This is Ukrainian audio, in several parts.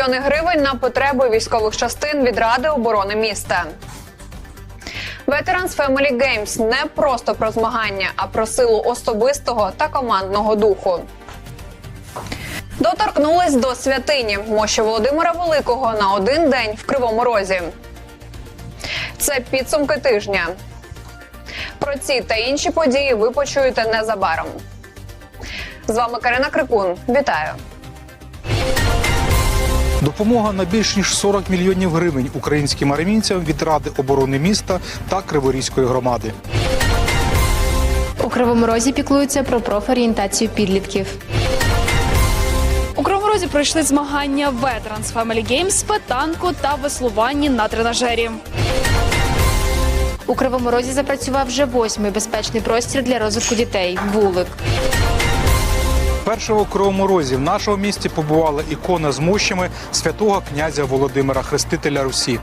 мільйони гривень на потреби військових частин від Ради оборони міста. Veterans Family Games не просто про змагання, а про силу особистого та командного духу. Доторкнулись до святині мощі Володимира Великого на один день в Кривому Розі. Це підсумки тижня. Про ці та інші події ви почуєте незабаром. З вами Карина Крикун. Вітаю! Допомога на більш ніж 40 мільйонів гривень українським армійцям від Ради оборони міста та Криворізької громади. У Кривому Розі піклуються про профорієнтацію підлітків. У Кривому Розі пройшли змагання Veterans Family Games з петанку та веслуванні на тренажері. У Кривому Розі запрацював вже восьмий безпечний простір для розвитку дітей вулик. Першого кровому Розі в нашому місті побувала ікона з мощами святого князя Володимира Хрестителя Русі.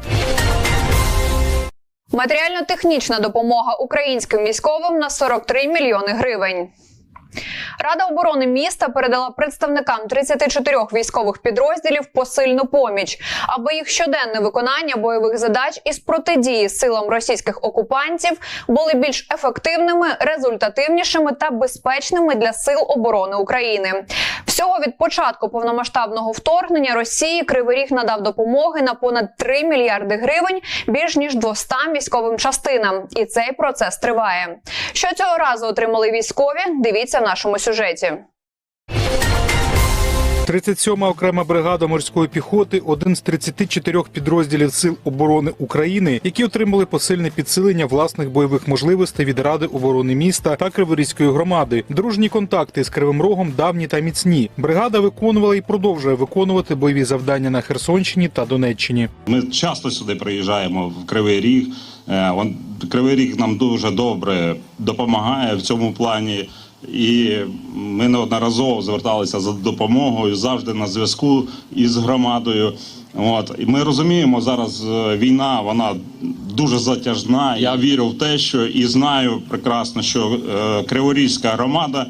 Матеріально-технічна допомога українським військовим на 43 мільйони гривень. Рада оборони міста передала представникам 34 військових підрозділів посильну поміч, аби їх щоденне виконання бойових задач із протидії силам російських окупантів були більш ефективними, результативнішими та безпечними для сил оборони України. Всього від початку повномасштабного вторгнення Росії Кривий Ріг надав допомоги на понад 3 мільярди гривень більш ніж 200 військовим частинам, і цей процес триває. Що цього разу отримали військові? Дивіться в нашому сюжеті. 37-ма окрема бригада морської піхоти один з 34 підрозділів сил оборони України, які отримали посильне підсилення власних бойових можливостей від Ради оборони міста та Криворізької громади. Дружні контакти з Кривим Рогом давні та міцні. Бригада виконувала і продовжує виконувати бойові завдання на Херсонщині та Донеччині. Ми часто сюди приїжджаємо в Кривий Ріг. Е, Кривий Ріг нам дуже добре допомагає в цьому плані. І ми неодноразово зверталися за допомогою завжди на зв'язку із громадою. От і ми розуміємо зараз е, війна, вона дуже затяжна. Я вірю в те, що і знаю прекрасно, що е, Криворізька громада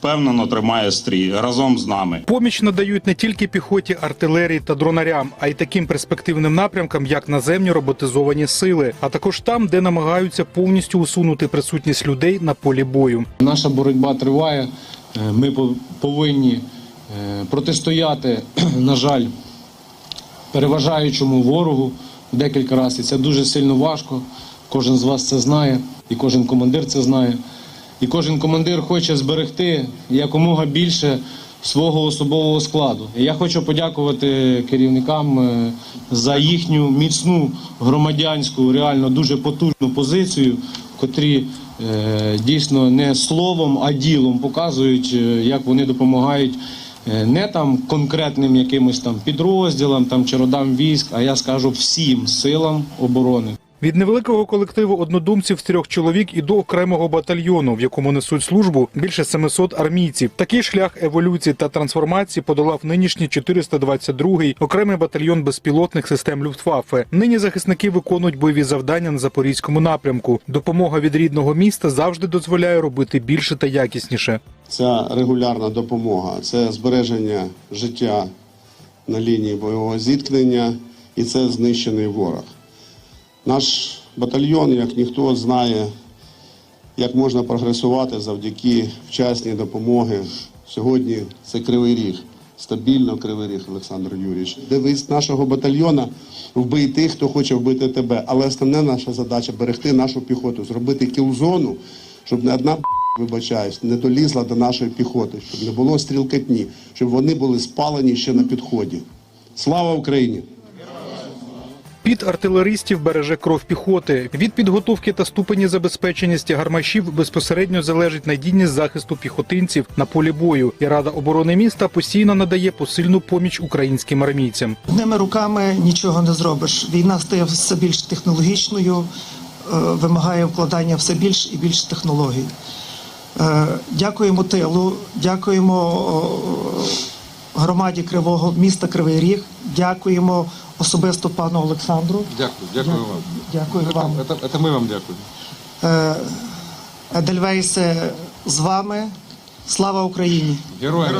впевнено тримає стрій разом з нами. Поміч надають не тільки піхоті, артилерії та дронарям, а й таким перспективним напрямкам, як наземні роботизовані сили, а також там, де намагаються повністю усунути присутність людей на полі бою. Наша боротьба триває. Е, Ми пов- повинні е, протистояти, на жаль, переважаючому ворогу декілька разів. І це дуже сильно важко. Кожен з вас це знає, і кожен командир це знає. І кожен командир хоче зберегти якомога більше свого особового складу. Я хочу подякувати керівникам е, за їхню міцну громадянську, реально дуже потужну позицію, котрі е, дійсно не словом, а ділом показують, е, як вони допомагають не там конкретним якимось там підрозділам там чи родам військ, а я скажу всім силам оборони. Від невеликого колективу однодумців з трьох чоловік і до окремого батальйону, в якому несуть службу більше 700 армійців. Такий шлях еволюції та трансформації подолав нинішній 422-й окремий батальйон безпілотних систем Люфтваффе. Нині захисники виконують бойові завдання на запорізькому напрямку. Допомога від рідного міста завжди дозволяє робити більше та якісніше. Ця регулярна допомога, це збереження життя на лінії бойового зіткнення і це знищений ворог. Наш батальйон, як ніхто, знає, як можна прогресувати завдяки вчасній допомоги. Сьогодні це Кривий Ріг. Стабільно Кривий Ріг, Олександр Юрійович. Девиз нашого батальйона вбий тих, хто хоче вбити тебе. Але основна наша задача берегти нашу піхоту, зробити кілзону, щоб не одна вибачаюсь, не долізла до нашої піхоти, щоб не було стрілкатні, щоб вони були спалені ще на підході. Слава Україні! Під артилеристів береже кров піхоти. Від підготовки та ступені забезпеченості гармашів безпосередньо залежить надійність захисту піхотинців на полі бою. І Рада оборони міста постійно надає посильну поміч українським армійцям. Одними руками нічого не зробиш. Війна стає все більш технологічною, е, вимагає вкладання все більш і більш технологій. Е, Дякуємо тилу, дякуємо громаді Кривого міста Кривий Ріг, дякуємо особисто пану Олександру. Дякую, дякую вам. Дякую вам. Це, це ми вам дякуємо. Е, Едельвейсе з вами. Слава Україні! Героям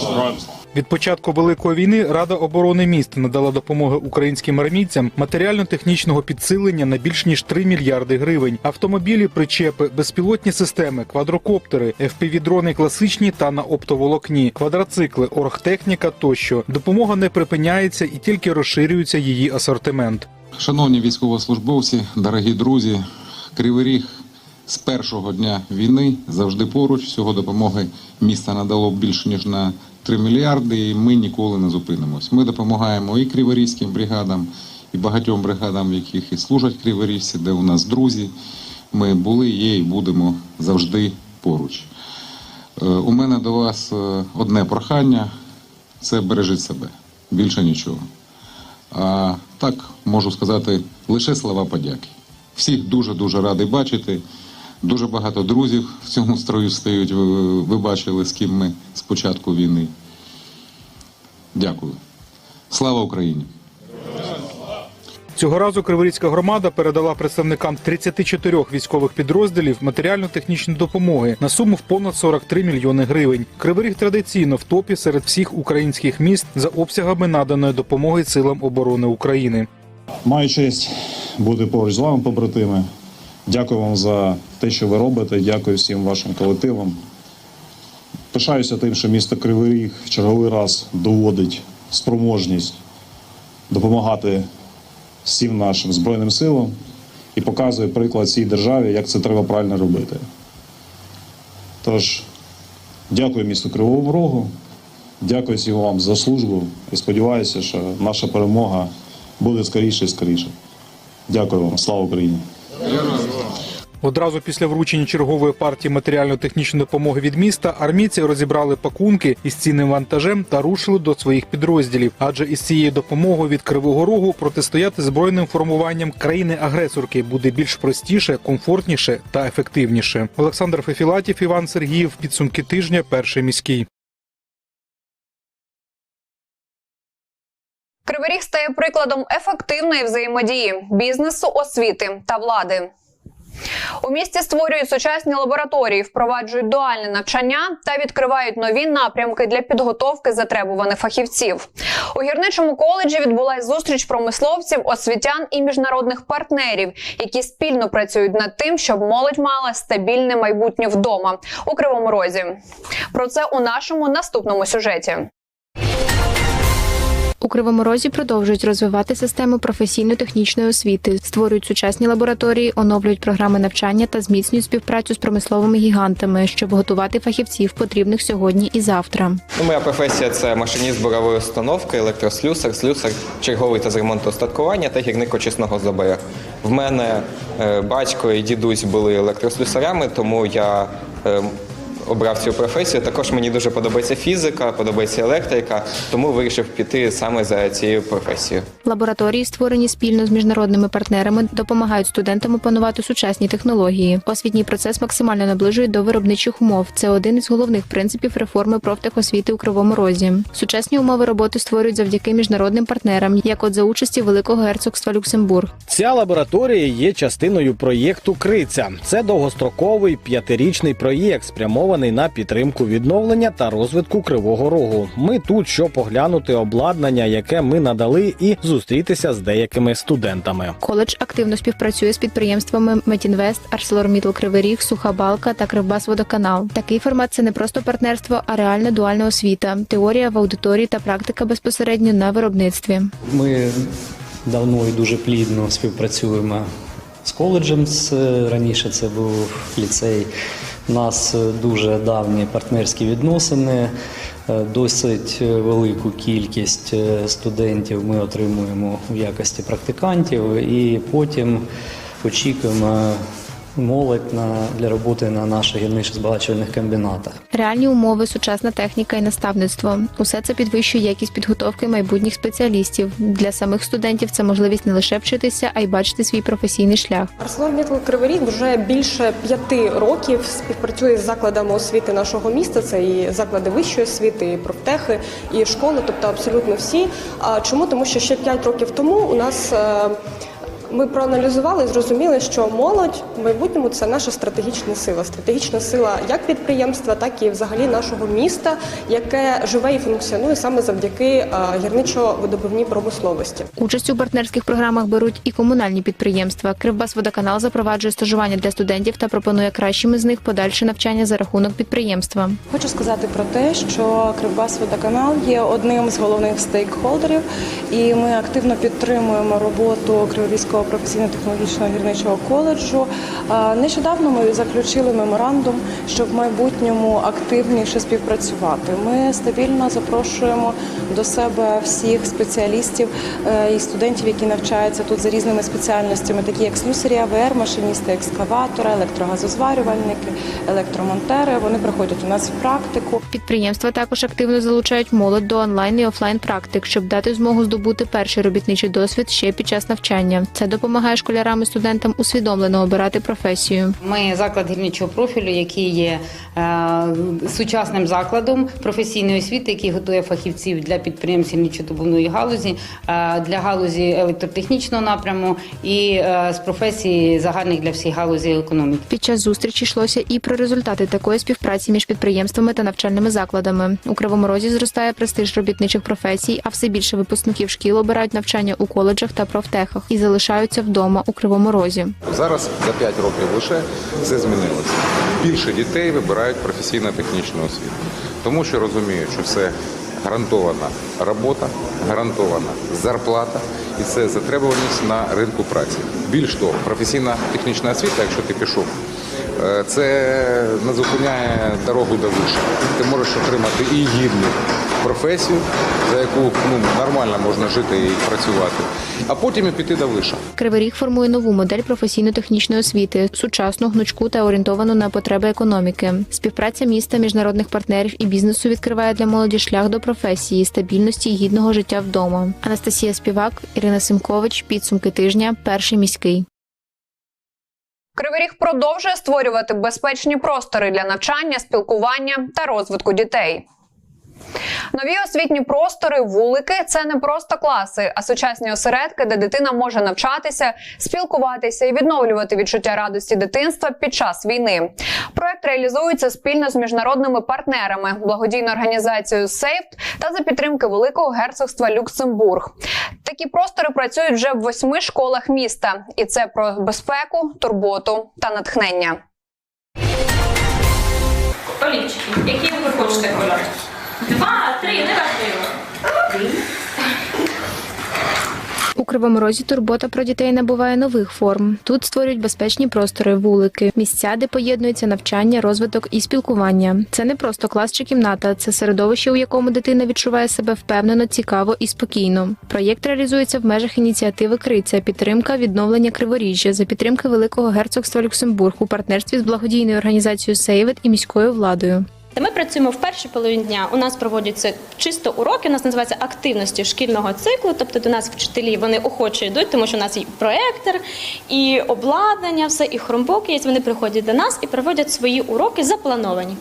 слава. Від початку великої війни Рада оборони міст надала допомоги українським армійцям матеріально-технічного підсилення на більш ніж 3 мільярди гривень. Автомобілі, причепи, безпілотні системи, квадрокоптери, FPV-дрони класичні та на оптоволокні, квадроцикли, оргтехніка тощо. Допомога не припиняється і тільки розширюється її асортимент. Шановні військовослужбовці, дорогі друзі, Кривий Ріг з першого дня війни завжди поруч. Всього допомоги міста надало більше ніж на 3 мільярди, і ми ніколи не зупинимось. Ми допомагаємо і криворізьким бригадам, і багатьом бригадам, в яких і служать криворіжці, де у нас друзі. Ми були, є і будемо завжди поруч. Е, У мене до вас е, одне прохання це бережіть себе. Більше нічого. А так можу сказати лише слова подяки. Всіх дуже дуже радий бачити. Дуже багато друзів в цьому строю стають. Ви, ви бачили, з ким ми з початку війни. Дякую. Слава Україні! Цього разу Криворізька громада передала представникам 34 військових підрозділів матеріально-технічні допомоги на суму в понад 43 мільйони гривень. Кривий Ріг традиційно в топі серед всіх українських міст за обсягами наданої допомоги силам оборони України. Маю честь бути поруч з вами, побратими. Дякую вам за те, що ви робите. Дякую всім вашим колективам. Пишаюся тим, що місто Кривий Ріг в черговий раз доводить спроможність допомагати всім нашим Збройним силам і показує приклад цій державі, як це треба правильно робити. Тож, дякую місту Кривому Рогу, дякую всім вам за службу і сподіваюся, що наша перемога буде скоріше і скоріше. Дякую вам, слава Україні! Одразу після вручення чергової партії матеріально-технічної допомоги від міста армійці розібрали пакунки із цінним вантажем та рушили до своїх підрозділів. Адже із цією допомогою від Кривого Рогу протистояти збройним формуванням країни-агресорки буде більш простіше, комфортніше та ефективніше. Олександр Фефілатів, Іван Сергіїв. Підсумки тижня. Перший міський. Кривий Ріг стає прикладом ефективної взаємодії бізнесу, освіти та влади. У місті створюють сучасні лабораторії, впроваджують дуальне навчання та відкривають нові напрямки для підготовки затребуваних фахівців. У гірничому коледжі відбулась зустріч промисловців, освітян і міжнародних партнерів, які спільно працюють над тим, щоб молодь мала стабільне майбутнє вдома у Кривому Розі. Про це у нашому наступному сюжеті. У Кривому Розі продовжують розвивати систему професійно-технічної освіти, створюють сучасні лабораторії, оновлюють програми навчання та зміцнюють співпрацю з промисловими гігантами, щоб готувати фахівців, потрібних сьогодні і завтра. Ну, моя професія це машиніст бурової установки, електрослюсар, слюсар, черговий та з ремонту устаткування та гірник очисного забою. В мене е, батько і дідусь були електрослюсарями, тому я е, обрав цю професію. Також мені дуже подобається фізика, подобається електрика, тому вирішив піти саме за цією професією. Лабораторії, створені спільно з міжнародними партнерами, допомагають студентам опанувати сучасні технології. Освітній процес максимально наближують до виробничих умов. Це один із головних принципів реформи профтехосвіти у Кривому Розі. Сучасні умови роботи створюють завдяки міжнародним партнерам, як от за участі Великого герцогства Люксембург. Ця лабораторія є частиною проєкту Криця. Це довгостроковий п'ятирічний проєкт, спрямований на підтримку відновлення та розвитку Кривого Рогу. Ми тут, щоб поглянути обладнання, яке ми надали, і зустрітися з деякими студентами. Коледж активно співпрацює з підприємствами Метінвест, Арселормітл Кривий Ріг, Суха Балка та Кривбасводоканал. Такий формат це не просто партнерство, а реальна дуальна освіта, теорія в аудиторії та практика безпосередньо на виробництві. Ми давно і дуже плідно співпрацюємо з коледжем. Раніше це був ліцей. У нас е, дуже давні партнерські відносини. Е, Досить е, велику кількість студентів ми отримуємо в якості практикантів, і потім очікуємо молодь на, для роботи на наших гірничо-збагачувальних комбінатах. Реальні умови, сучасна техніка і наставництво усе це підвищує якість підготовки майбутніх спеціалістів. Для самих студентів це можливість не лише вчитися, а й бачити свій професійний шлях. ArcelorMittal Кривий Ріг вже більше п'яти років співпрацює з закладами освіти нашого міста. Це і заклади вищої освіти, і профтехи, і школи, тобто абсолютно всі. А чому? Тому що ще п'ять років тому у нас. Ми проаналізували і зрозуміли, що молодь в майбутньому це наша стратегічна сила, стратегічна сила як підприємства, так і взагалі нашого міста, яке живе і функціонує саме завдяки е, гірничо-видобувній промисловості. Участь у партнерських програмах беруть і комунальні підприємства. Кривбасводоканал запроваджує стажування для студентів та пропонує кращим із них подальше навчання за рахунок підприємства. Хочу сказати про те, що Кривбасводоканал є одним з головних стейкхолдерів, і ми активно підтримуємо роботу Криворізького професійно-технологічного гірничого коледжу. Нещодавно ми заключили меморандум, щоб в майбутньому активніше співпрацювати. Ми стабільно запрошуємо до себе всіх спеціалістів е, і студентів, які навчаються тут за різними спеціальностями, такі як слюсарі АВР, машиністи екскаватора, електрогазозварювальники, електромонтери. Вони приходять у нас в практику. Підприємства також активно залучають молодь до онлайн і офлайн практик, щоб дати змогу здобути перший робітничий досвід ще під час навчання. Це допомагає школярам і студентам усвідомлено обирати професію. Ми заклад гірничого профілю, який є е, сучасним закладом професійної освіти, який готує фахівців для підприємців нічодобувної галузі, е, для галузі електротехнічного напряму і е, з професій загальних для всіх галузі економіки. Під час зустрічі йшлося і про результати такої співпраці між підприємствами та навчальними закладами. У Кривому Розі зростає престиж робітничих професій, а все більше випускників шкіл обирають навчання у коледжах та профтехах і залишаються вдома у Кривому Розі. Зараз за 5 років лише все змінилося. Більше дітей вибирають професійно-технічну освіту, тому що розуміють, що це гарантована робота, гарантована зарплата і це затребуваність на ринку праці. Більш того, професійна технічна освіта, якщо ти пішов, це не зупиняє дорогу до вишу. Ти можеш отримати і гідну професію, за яку ну, нормально можна жити і працювати, а потім і піти до вишу. Кривий Ріг формує нову модель професійно-технічної освіти, сучасну, гнучку та орієнтовану на потреби економіки. Співпраця міста, міжнародних партнерів і бізнесу відкриває для молоді шлях до професії, стабільності і гідного життя вдома. Анастасія Співак, Ірина Симкович. Підсумки тижня. Перший міський. Кривий Ріг продовжує створювати безпечні простори для навчання, спілкування та розвитку дітей. Нові освітні простори, вулики це не просто класи, а сучасні осередки, де дитина може навчатися, спілкуватися і відновлювати відчуття радості дитинства під час війни. Проект реалізується спільно з міжнародними партнерами, благодійною організацією «Сейфт» та за підтримки Великого герцогства Люксембург. Такі простори працюють вже в восьми школах міста, і це про безпеку, турботу та натхнення. Олівчики, які ви хочете кольори? Два, три, не важливо. У Кривому Розі турбота про дітей набуває нових форм. Тут створюють безпечні простори, вулики, місця, де поєднується навчання, розвиток і спілкування. Це не просто клас чи кімната, це середовище, у якому дитина відчуває себе впевнено, цікаво і спокійно. Проєкт реалізується в межах ініціативи Криця, підтримка відновлення Криворіжжя за підтримки Великого герцогства Люксембург у партнерстві з благодійною організацією Сейвет і міською владою. Ми працюємо в першій половині дня. У нас проводяться чисто уроки. У нас називається активності шкільного циклу. Тобто до нас вчителі вони охоче йдуть, тому що у нас і проектор, і обладнання, все, і хромбоки є. Вони приходять до нас і проводять свої уроки заплановані.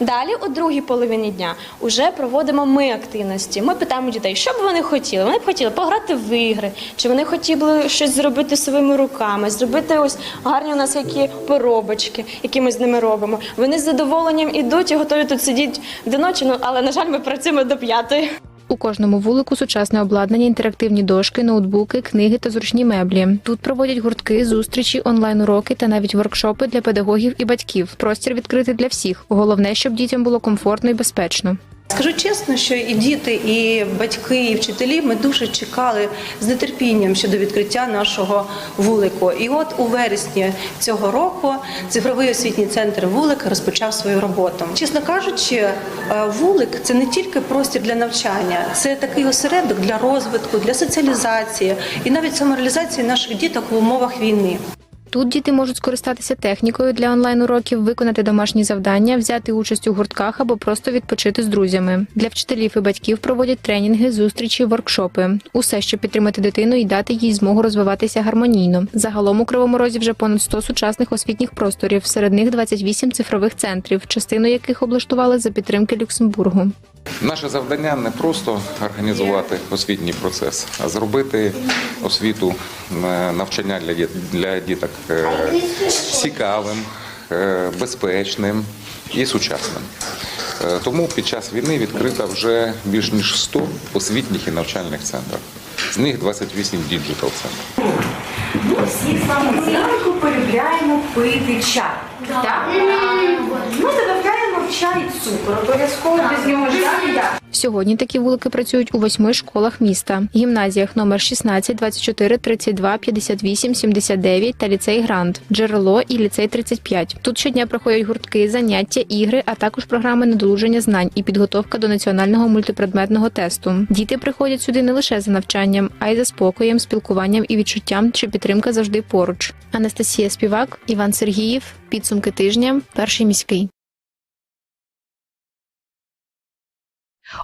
Далі, у другій половині дня, вже проводимо ми активності. Ми питаємо дітей, що б вони хотіли. Вони б хотіли пограти в ігри, чи вони хотіли щось зробити своїми руками, зробити ось гарні у нас які поробочки, які ми з ними робимо. Вони з задоволенням ідуть і готові тут сидіти до ночі. Ну але на жаль, ми працюємо до п'ятої. У кожному вулику сучасне обладнання, інтерактивні дошки, ноутбуки, книги та зручні меблі. Тут проводять гуртки, зустрічі, онлайн-уроки та навіть воркшопи для педагогів і батьків. Простір відкритий для всіх. Головне, щоб дітям було комфортно і безпечно. Скажу чесно, що і діти, і батьки, і вчителі ми дуже чекали з нетерпінням щодо відкриття нашого вулику. І от у вересні цього року цифровий освітній центр вулик розпочав свою роботу. Чесно кажучи, е, вулик це не тільки простір для навчання, це такий осередок для розвитку, для соціалізації і навіть самореалізації наших діток в умовах війни. Тут діти можуть скористатися технікою для онлайн-уроків, виконати домашні завдання, взяти участь у гуртках або просто відпочити з друзями. Для вчителів і батьків проводять тренінги, зустрічі, воркшопи. Усе, щоб підтримати дитину і дати їй змогу розвиватися гармонійно. Загалом у Кривому Розі вже понад 100 сучасних освітніх просторів, серед них 28 цифрових центрів, частину яких облаштували за підтримки Люксембургу. Наше завдання не просто організувати освітній процес, а зробити освіту е, навчання для для діток е, цікавим, е, безпечним і сучасним. Тому під час війни відкрито вже більш ніж 100 освітніх і навчальних центрів. З них 28 діджитал центрів. Ми всі з вами зранку полюбляємо пити чай. Так? Ми додаємо чай цукор. Обов'язково без нього ж? Сьогодні такі вулики працюють у восьми школах міста: гімназіях номер 16, 24, 32, 58, 79 та ліцей Грант, джерело і ліцей 35. Тут щодня проходять гуртки, заняття, ігри, а також програми надолуження знань і підготовка до національного мультипредметного тесту. Діти приходять сюди не лише за навчанням, а й за спокоєм, спілкуванням і відчуттям, що підтримка завжди поруч. Анастасія Співак, Іван Сергіїв. Підсумки тижня. Перший міський.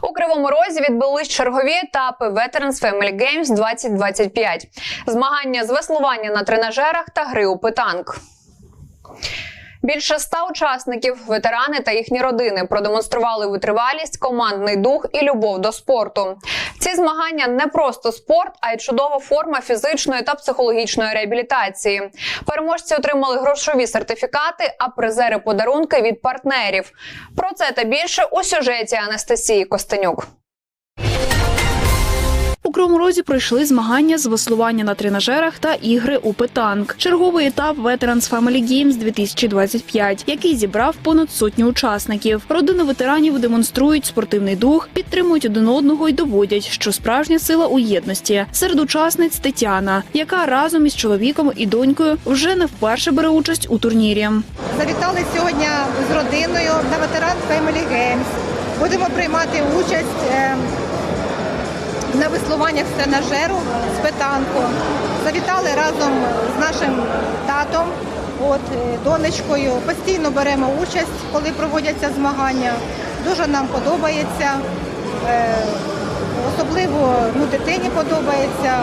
У Кривому Розі відбулись чергові етапи Veterans Family Games 2025. Змагання з веслування на тренажерах та гри у питанк. Більше ста учасників, ветерани та їхні родини продемонстрували витривалість, командний дух і любов до спорту. Ці змагання не просто спорт, а й чудова форма фізичної та психологічної реабілітації. Переможці отримали грошові сертифікати, а призери подарунки від партнерів. Про це та більше у сюжеті Анастасії Костенюк. У Кривому пройшли змагання з веслування на тренажерах та ігри у питанк. Черговий етап Veterans Family Games 2025, який зібрав понад сотню учасників. Родини ветеранів демонструють спортивний дух, підтримують один одного і доводять, що справжня сила у єдності. Серед учасниць Тетяна, яка разом із чоловіком і донькою вже не вперше бере участь у турнірі. Завітали сьогодні з родиною на ветеран Family Games. Будемо приймати участь е, на веслуваннях тренажеру з питанку. Завітали разом з нашим татом, от, е, донечкою. Постійно беремо участь, коли проводяться змагання. Дуже нам подобається. Е, Особливо ну, дитині подобається.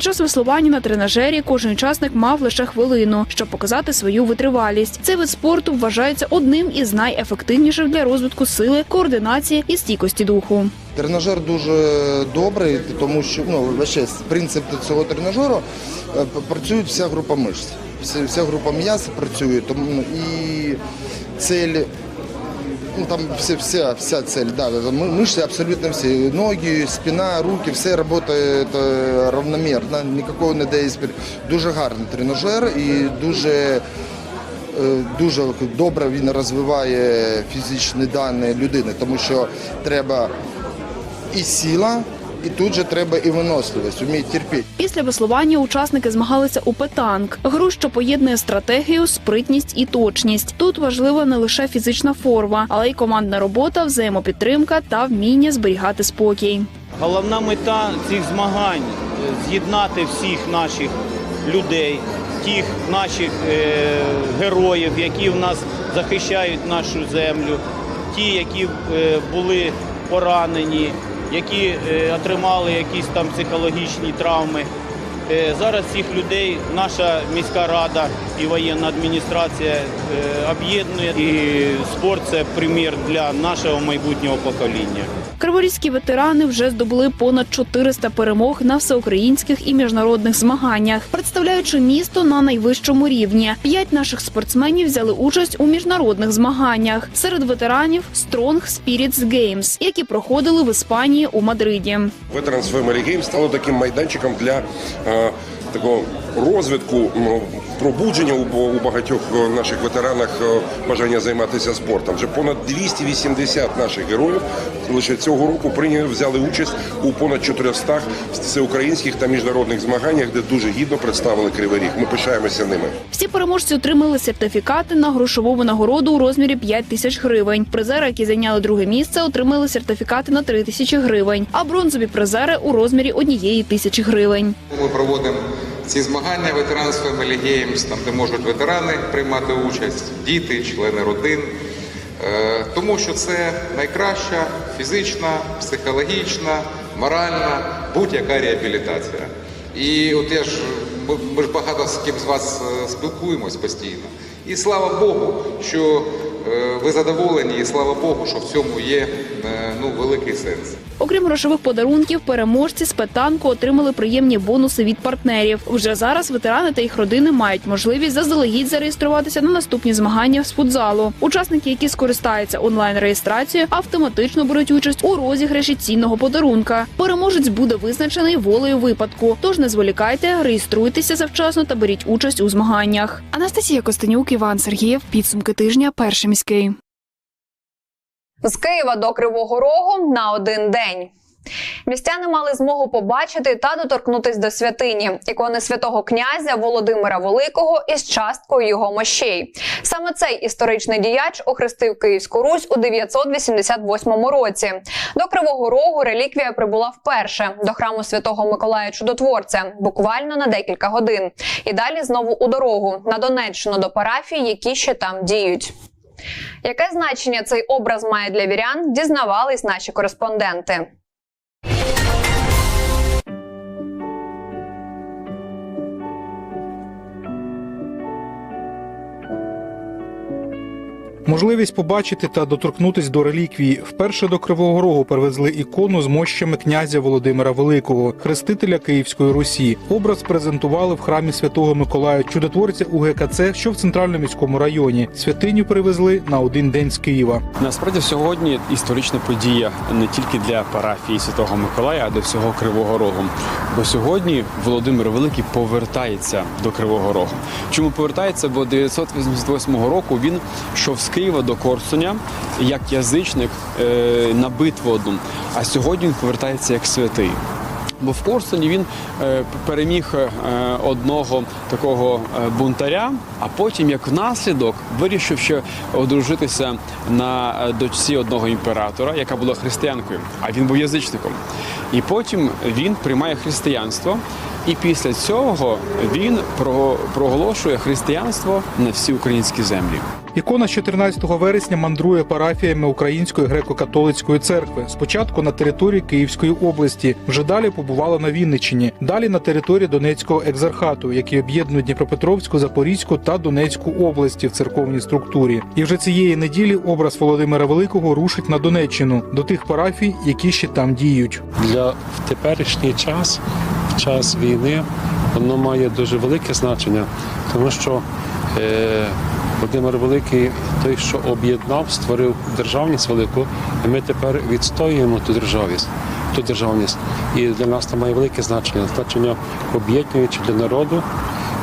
Під час веслування на тренажері кожен учасник мав лише хвилину, щоб показати свою витривалість. Цей вид спорту вважається одним із найефективніших для розвитку сили, координації і стійкості духу. Тренажер дуже добрий, тому що ну вообще, принцип цього тренажеру е, працює вся група мишць. Вся, група м'яз працює, тому ну, і цель. Ну там вся, вся, вся цель, да, мышцы абсолютно всі. Ноги, спина, руки, все працює равномерно, никакого не дає спір. Дуже гарний тренажер і дуже е, дуже добре він розвиває фізичні дані людини, тому що треба і сила, і тут же треба і виносливість, вміє терпіти. Після веслування учасники змагалися у петанк, гру, що поєднує стратегію, спритність і точність. Тут важлива не лише фізична форма, але й командна робота, взаємопідтримка та вміння зберігати спокій. Головна мета цих змагань з'єднати всіх наших людей, тих наших е, героїв, які в нас захищають нашу землю, ті, які е, були поранені, які е, отримали якісь там психологічні травми. Е, Зараз цих людей наша міська рада і воєнна адміністрація е, об'єднує. І спорт це примір для нашого майбутнього покоління. Криворізькі ветерани вже здобули понад 400 перемог на всеукраїнських і міжнародних змаганнях, представляючи місто на найвищому рівні. П'ять наших спортсменів взяли участь у міжнародних змаганнях. Серед ветеранів Strong Spirits Games, які проходили в Іспанії у Мадриді. Veterans Games стало таким майданчиком для е, такого розвитку, м, пробудження у, у багатьох е, наших ветеранах е, бажання займатися спортом. Вже понад 280 наших героїв лише цього року прийняли взяли участь у понад 400 всеукраїнських та міжнародних змаганнях, де дуже гідно представили Кривий Ріг. Ми пишаємося ними. Всі переможці отримали сертифікати на грошову винагороду у розмірі 5 тисяч гривень. Призери, які зайняли друге місце, отримали сертифікати на 3 тисячі гривень, а бронзові призери у розмірі однієї тисячі гривень. Ми проводимо ці змагання Family Games, там де можуть ветерани приймати участь, діти, члени родин. Е, Тому що це найкраща фізична, психологічна, моральна, будь-яка реабілітація. І от я ж ми, ж багато з ким з вас е, спілкуємось постійно. І слава Богу, що е, ви задоволені, і слава Богу, що в цьому є ну, великий сенс. Окрім грошових подарунків, переможці з петанку отримали приємні бонуси від партнерів. Вже зараз ветерани та їх родини мають можливість заздалегідь зареєструватися на наступні змагання з футзалу. Учасники, які скористаються онлайн реєстрацією, автоматично беруть участь у розіграші цінного подарунка. Переможець буде визначений волею випадку. Тож не зволікайте, реєструйтеся завчасно та беріть участь у змаганнях. Анастасія Костенюк, Іван Сергієв. Підсумки тижня. Перший міський. З Києва до Кривого Рогу на один день. Містяни мали змогу побачити та доторкнутись до святині ікони святого князя Володимира Великого із часткою його мощей. Саме цей історичний діяч охрестив Київську Русь у 988 році. До Кривого Рогу реліквія прибула вперше до храму святого Миколая Чудотворця, буквально на декілька годин. І далі знову у дорогу на Донеччину до парафій, які ще там діють. Яке значення цей образ має для вірян, дізнавались наші кореспонденти. Можливість побачити та доторкнутись до реліквії. Вперше до Кривого Рогу привезли ікону з мощами князя Володимира Великого, хрестителя Київської Русі. Образ презентували в храмі святого Миколая Чудотворця у ГКЦ, що в центральному міському районі. Святиню привезли на один день з Києва. Насправді сьогодні історична подія не тільки для парафії Святого Миколая, а до всього Кривого Рогу. Бо сьогодні Володимир Великий повертається до Кривого Рогу. Чому повертається? Бо 988 року він йшов з Києва до Корсуня як язичник е, на битву одну. А сьогодні він повертається як святий. Бо в Корсуні він е, переміг е, одного такого бунтаря, а потім, як наслідок, вирішив ще одружитися на дочці одного імператора, яка була християнкою, а він був язичником. І потім він приймає християнство, і після цього він про- проголошує християнство на всі українські землі. Ікона з 14 вересня мандрує парафіями Української греко-католицької церкви. Спочатку на території Київської області, вже далі побувала на Вінниччині, далі на території Донецького екзархату, який об'єднує Дніпропетровську, Запорізьку та Донецьку області в церковній структурі. І вже цієї неділі образ Володимира Великого рушить на Донеччину до тих парафій, які ще там діють. для в теперішній час, час війни, воно має дуже велике значення, тому що е, Володимир Великий, той, що об'єднав, створив державність велику, і ми тепер відстоюємо ту державність. Ту державність. І для нас це має велике значення, значення об'єднуючи для народу,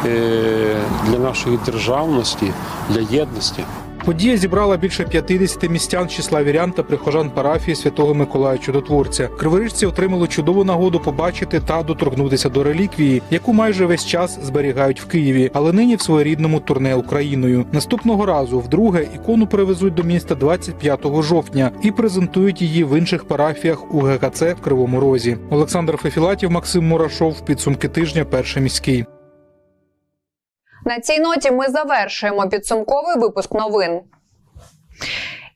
е, для нашої державності, для єдності. Подія зібрала більше 50 містян числа вірян та прихожан парафії святого Миколая Чудотворця. Криворіжці отримали чудову нагоду побачити та доторкнутися до реліквії, яку майже весь час зберігають в Києві, але нині в своєрідному турне Україною. Наступного разу вдруге ікону привезуть до міста 25 жовтня і презентують її в інших парафіях у ГКЦ в Кривому Розі. Олександр Фефілатів, Максим Мурашов. Підсумки тижня. Перший міський. На цій ноті ми завершуємо підсумковий випуск новин.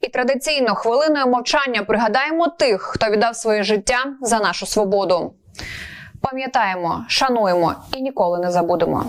І традиційно хвилиною мовчання пригадаємо тих, хто віддав своє життя за нашу свободу. Пам'ятаємо, шануємо і ніколи не забудемо.